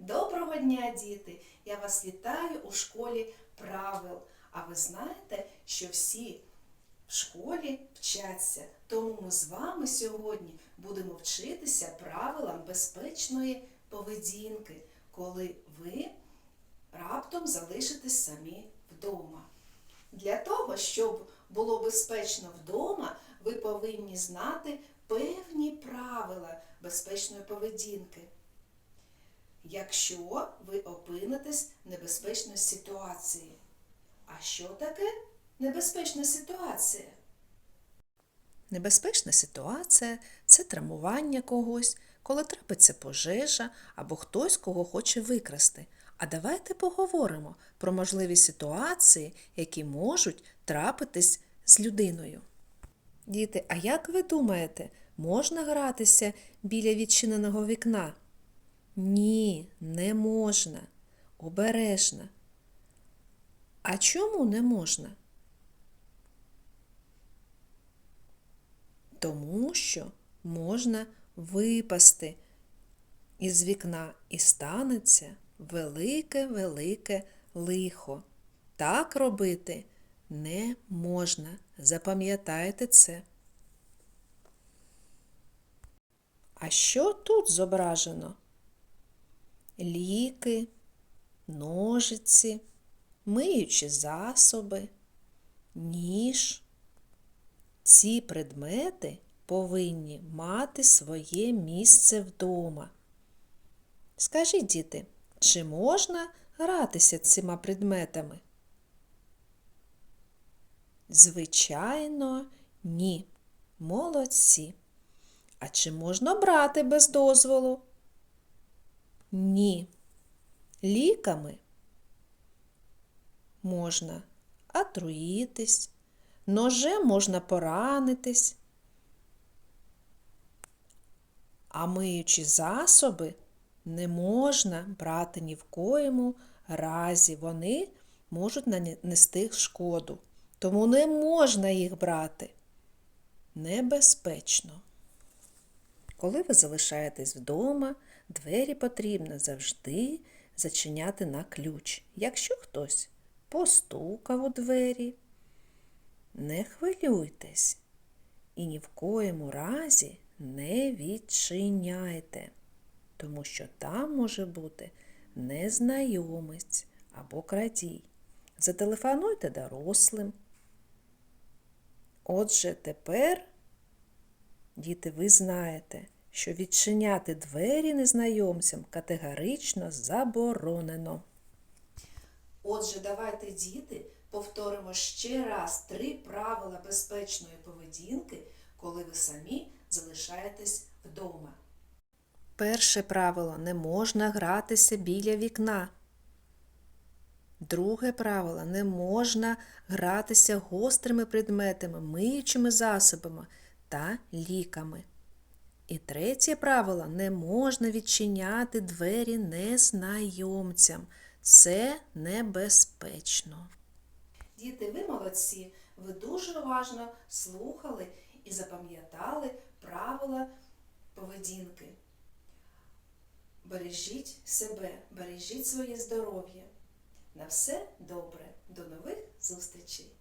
Доброго дня, діти! Я вас вітаю у школі правил. А ви знаєте, що всі в школі вчаться. Тому ми з вами сьогодні будемо вчитися правилам безпечної поведінки, коли ви раптом залишитесь самі вдома. Для того, щоб було безпечно вдома, ви повинні знати певні правила безпечної поведінки. Якщо ви опинитесь в небезпечній ситуації. А що таке небезпечна ситуація? Небезпечна ситуація це травмування когось, коли трапиться пожежа або хтось кого хоче викрасти. А давайте поговоримо про можливі ситуації, які можуть трапитись з людиною. Діти, а як ви думаєте, можна гратися біля відчиненого вікна? Ні, не можна. Обережно. А чому не можна? Тому що можна випасти із вікна і станеться велике-велике лихо. Так робити не можна. Запам'ятайте це. А що тут зображено? Ліки, ножиці, миючі засоби, ніж. Ці предмети повинні мати своє місце вдома. Скажіть, діти, чи можна гратися цими предметами? Звичайно, ні. Молодці. А чи можна брати без дозволу? Ні. Ліками можна отруїтись, ножем можна поранитись. А миючі засоби не можна брати ні в коєму разі. Вони можуть нанести шкоду. Тому не можна їх брати. Небезпечно. Коли ви залишаєтесь вдома, двері потрібно завжди зачиняти на ключ. Якщо хтось постукав у двері, не хвилюйтесь і ні в коєму разі не відчиняйте, тому що там може бути незнайомець або крадій. Зателефонуйте дорослим. Отже, тепер, діти, ви знаєте, що відчиняти двері незнайомцям категорично заборонено. Отже, давайте, діти, повторимо ще раз три правила безпечної поведінки, коли ви самі залишаєтесь вдома. Перше правило не можна гратися біля вікна. Друге правило не можна гратися гострими предметами, миючими засобами та ліками. І третє правило не можна відчиняти двері незнайомцям. Це небезпечно. Діти, ви молодці, ви дуже уважно слухали і запам'ятали правила поведінки. Бережіть себе, бережіть своє здоров'я. На все добре. До нових зустрічей!